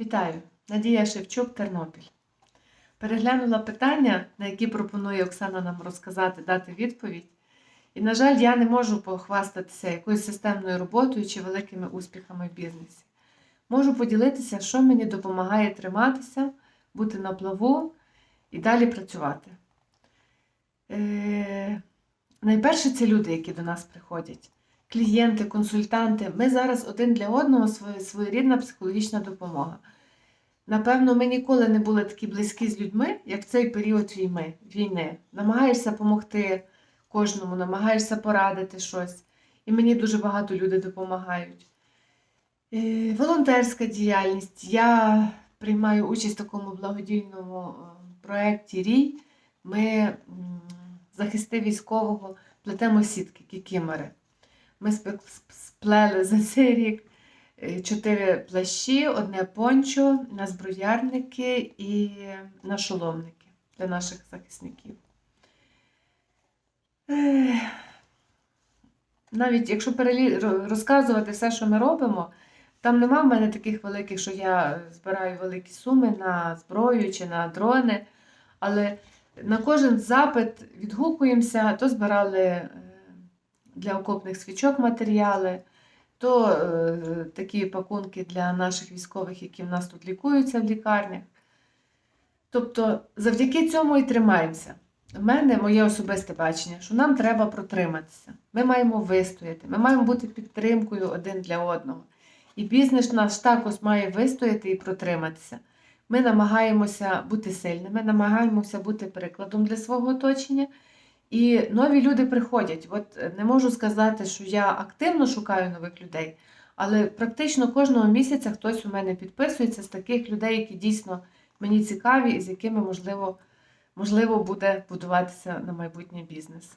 Вітаю! Надія Шевчук, Тернопіль. Переглянула питання, на які пропонує Оксана нам розказати, дати відповідь. І, на жаль, я не можу похвастатися якоюсь системною роботою чи великими успіхами в бізнесі. Можу поділитися, що мені допомагає триматися, бути на плаву і далі працювати. Е, найперше це люди, які до нас приходять. Клієнти, консультанти. Ми зараз один для одного своє- своєрідна психологічна допомога. Напевно, ми ніколи не були такі близькі з людьми, як в цей період війни. Намагаєшся допомогти кожному, намагаєшся порадити щось. І мені дуже багато людей допомагають. Е, Волонтерська діяльність. Я приймаю участь в такому благодійному е, проєкті Рій. Ми захисти військового плетемо сітки, кікімери. Ми сплели за цей рік е, чотири плащі, одне пончо, на зброярники і на шоломники для наших захисників. Навіть якщо розказувати все, що ми робимо, там нема в мене таких великих, що я збираю великі суми на зброю чи на дрони. Але на кожен запит відгукуємося, то збирали е, для окопних свічок матеріали, то е, такі пакунки для наших військових, які в нас тут лікуються в лікарнях. Тобто, завдяки цьому і тримаємося. В мене моє особисте бачення, що нам треба протриматися. Ми маємо вистояти, ми маємо бути підтримкою один для одного. І бізнес наш також має вистояти і протриматися. Ми намагаємося бути сильними, намагаємося бути прикладом для свого оточення. І нові люди приходять. От е, не можу сказати, що я активно шукаю нових людей, але практично кожного місяця хтось у мене підписується з таких людей, які дійсно мені цікаві і з якими можливо, можливо буде будуватися на майбутнє бізнес.